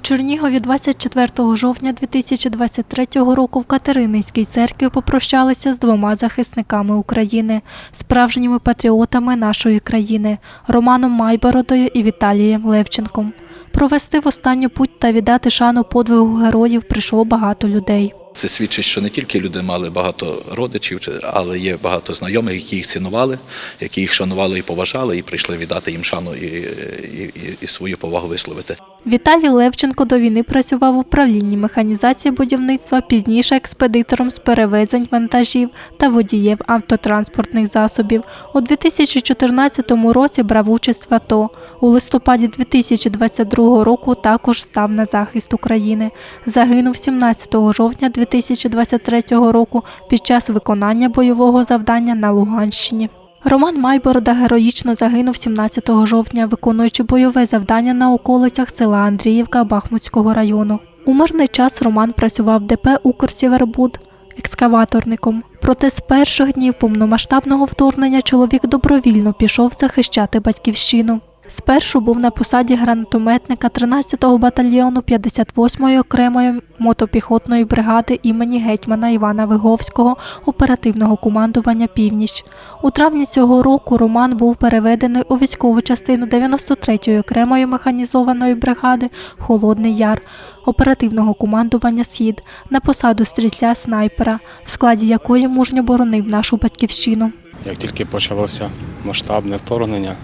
Чернігові 24 жовтня 2023 року в Катерининській церкві попрощалися з двома захисниками України, справжніми патріотами нашої країни Романом Майбородою і Віталієм Левченком. Провести в останню путь та віддати шану подвигу героїв прийшло багато людей. Це свідчить, що не тільки люди мали багато родичів, але є багато знайомих, які їх цінували, які їх шанували і поважали, і прийшли віддати їм шану і, і, і свою повагу висловити. Віталій Левченко до війни працював в управлінні механізації будівництва, пізніше експедитором з перевезень вантажів та водієв автотранспортних засобів. У 2014 році брав участь в АТО. У листопаді 2022 року також став на захист України. Загинув 17 жовтня 2023 року під час виконання бойового завдання на Луганщині. Роман Майборода героїчно загинув 17 жовтня, виконуючи бойове завдання на околицях села Андріївка Бахмутського району. У мирний час Роман працював в ДП «Укрсівербуд» екскаваторником. Проте з перших днів повномасштабного вторгнення чоловік добровільно пішов захищати батьківщину. Спершу був на посаді гранатометника 13-го батальйону 58-ї окремої мотопіхотної бригади імені гетьмана Івана Виговського оперативного командування Північ. У травні цього року Роман був переведений у військову частину 93-ї окремої механізованої бригади Холодний Яр оперативного командування Схід на посаду стрільця снайпера, в складі якої мужньо боронив нашу батьківщину. Як тільки почалося масштабне вторгнення,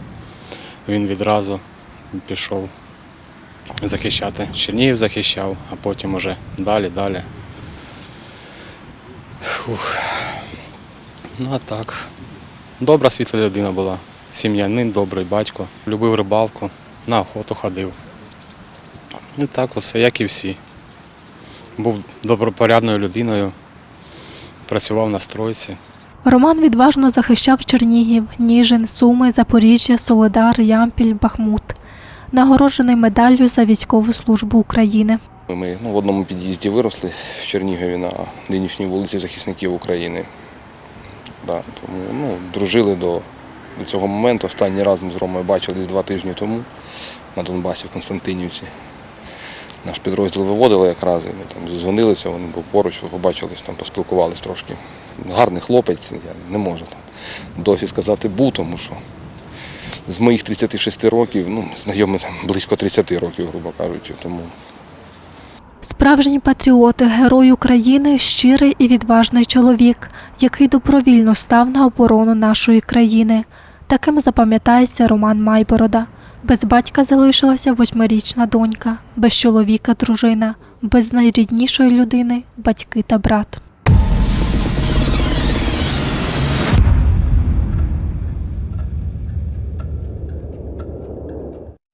він відразу пішов захищати. Чернігів захищав, а потім уже далі, далі. Фух. Ну а так. Добра світла людина була. Сім'янин, добрий батько. Любив рибалку, на охоту ходив. І так усе, як і всі. Був добропорядною людиною, працював на стройці. Роман відважно захищав Чернігів, Ніжин, Суми, Запоріжжя, Соледар, Ямпіль, Бахмут. Нагороджений медаллю за військову службу України. Ми ну, в одному під'їзді виросли в Чернігові на нинішній вулиці захисників України. Да, тому ну, дружили до, до цього моменту. Останній раз ми з Ромою бачились два тижні тому на Донбасі в Константинівці. Наш підрозділ виводили якраз, і ми там зізвонилися, вони був поруч, побачились, там поспілкувались трошки. Гарний хлопець, я не можу досі сказати був, тому що з моїх 36 років, ну, знайомий там близько 30 років, грубо кажучи. Тому Справжній патріот, герой України, щирий і відважний чоловік, який добровільно став на оборону нашої країни. Таким запам'ятається Роман Майборода. Без батька залишилася восьмирічна донька, без чоловіка дружина, без найріднішої людини батьки та брат.